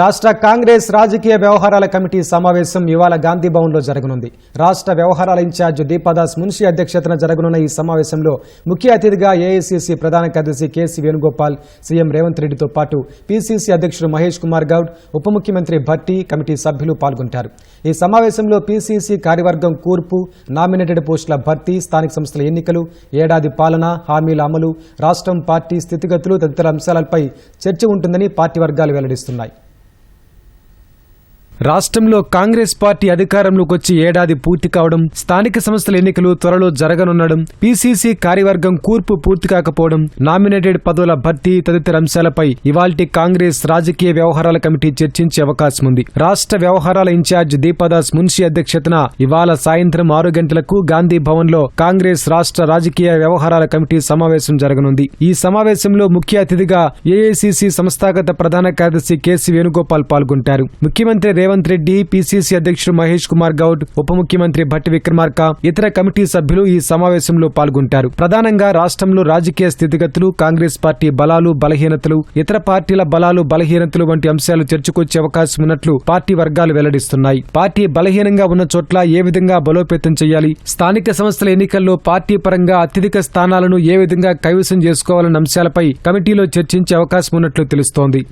రాష్ట్ర కాంగ్రెస్ రాజకీయ వ్యవహారాల కమిటీ సమావేశం ఇవాళ గాంధీ భవన్లో జరగనుంది. రాష్ట్ర వ్యవహారాల ఇన్ఛార్జ్ దీపాదాస్ మున్షి అధ్యక్షతన జరగనున్న ఈ సమావేశంలో ముఖ్య అతిథిగా ఏఐసీసీ ప్రధాన కార్యదర్శి కేసీ వేణుగోపాల్ సీఎం రేవంత్ రెడ్డితో పాటు పీసీసీ అధ్యక్షుడు మహేష్ కుమార్ గౌడ్ ఉప ముఖ్యమంత్రి భట్టి కమిటీ సభ్యులు పాల్గొంటారు. ఈ సమావేశంలో పీసీసీ కార్యవర్గం కూర్పు నామినేటెడ్ పోస్టుల భర్తీ స్థానిక సంస్థల ఎన్నికలు ఏడాది పాలన హామీల అమలు రాష్ట్రం పార్టీ స్థితిగతులు తదితర అంశాలపై చర్చ ఉంటుందని పార్టీ వర్గాలు వెల్లడిస్తున్నాయి. రాష్ట్రంలో కాంగ్రెస్ పార్టీ అధికారంలోకి వచ్చి ఏడాది పూర్తి కావడం స్థానిక సంస్థల ఎన్నికలు త్వరలో జరగనుండడం పీసీసీ కార్యవర్గం కూర్పు పూర్తి కాకపోవడం నామినేటెడ్ పదవుల భర్తీ తదితర అంశాలపై ఇవాల్టి కాంగ్రెస్ రాజకీయ వ్యవహారాల కమిటీ చర్చించే అవకాశం ఉంది. రాష్ట్ర వ్యవహారాల ఇన్ఛార్జ్ దీపాదాస్ మున్షి అధ్యక్షతన ఇవాళ సాయంత్రం ఆరు గంటలకు గాంధీ భవన్లో కాంగ్రెస్ రాష్ట్ర రాజకీయ వ్యవహారాల కమిటీ సమావేశం జరగనుంది. ఈ సమావేశంలో ముఖ్య అతిథిగా ఏఐసీసీ సంస్థాగత ప్రధాన కార్యదర్శి కేసీ వేణుగోపాల్ పాల్గొంటారు. ముఖ్యమంత్రి రేవంత్ రెడ్డి పీసీసీ అధ్యక్షుడు మహేష్ కుమార్ గౌడ్ ఉప ముఖ్యమంత్రి భట్టి విక్రమార్క ఇతర కమిటీ సభ్యులు ఈ సమావేశంలో పాల్గొంటారు. ప్రధానంగా రాష్ట్రంలో రాజకీయ స్థితిగతులు కాంగ్రెస్ పార్టీ బలాలు బలహీనతలు ఇతర పార్టీల బలాలు బలహీనతలు వంటి అంశాలు చర్చకొచ్చే అవకాశం ఉన్నట్లు పార్టీ వర్గాలు వెల్లడిస్తున్నాయి. పార్టీ బలహీనంగా ఉన్న చోట్ల ఏ విధంగా బలోపేతం చేయాలి స్థానిక సంస్థల ఎన్నికల్లో పార్టీ పరంగా అత్యధిక స్థానాలను ఏ విధంగా కైవసం చేసుకోవాలన్న అంశాలపై కమిటీలో చర్చించే అవకాశం ఉన్నట్లు తెలుస్తోంది.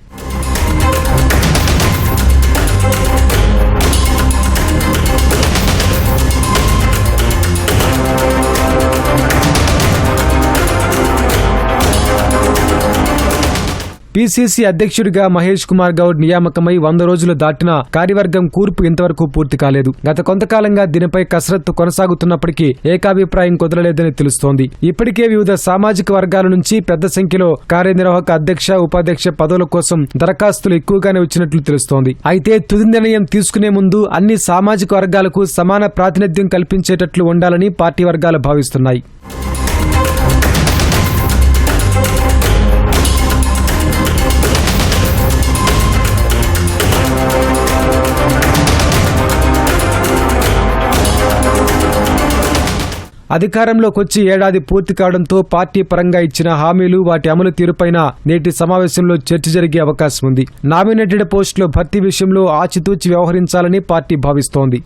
పీసీసీ అధ్యక్షుడిగా మహేష్ కుమార్ గౌడ్ నియామకమై వంద రోజులు దాటిన కార్యవర్గం కూర్పు ఇంతవరకు పూర్తి కాలేదు. గత కొంతకాలంగా దీనిపై కసరత్తు కొనసాగుతున్నప్పటికీ ఏకాభిప్రాయం కుదరలేదని తెలుస్తోంది. ఇప్పటికే వివిధ సామాజిక వర్గాల నుంచి పెద్ద సంఖ్యలో కార్యనిర్వాహక అధ్యక్ష ఉపాధ్యక్ష పదవుల కోసం దరఖాస్తులు ఎక్కువగానే వచ్చినట్లు తెలుస్తోంది. అయితే తుది నిర్ణయం తీసుకునే ముందు అన్ని సామాజిక వర్గాలకు సమాన ప్రాతినిధ్యం కల్పించేటట్లు ఉండాలని పార్టీ వర్గాలు భావిస్తున్నాయి. అధికారంలోకి వచ్చి ఏడాది పూర్తి కావడంతో పార్టీ పరంగా ఇచ్చిన హామీలు వాటి అమలు తీరుపైన నేటి సమావేశంలో చర్చ జరిగే అవకాశం ఉంది నామినేటెడ్ పోస్టుల భర్తీ విషయంలో ఆచితూచి వ్యవహరించాలని పార్టీ భావిస్తోంది.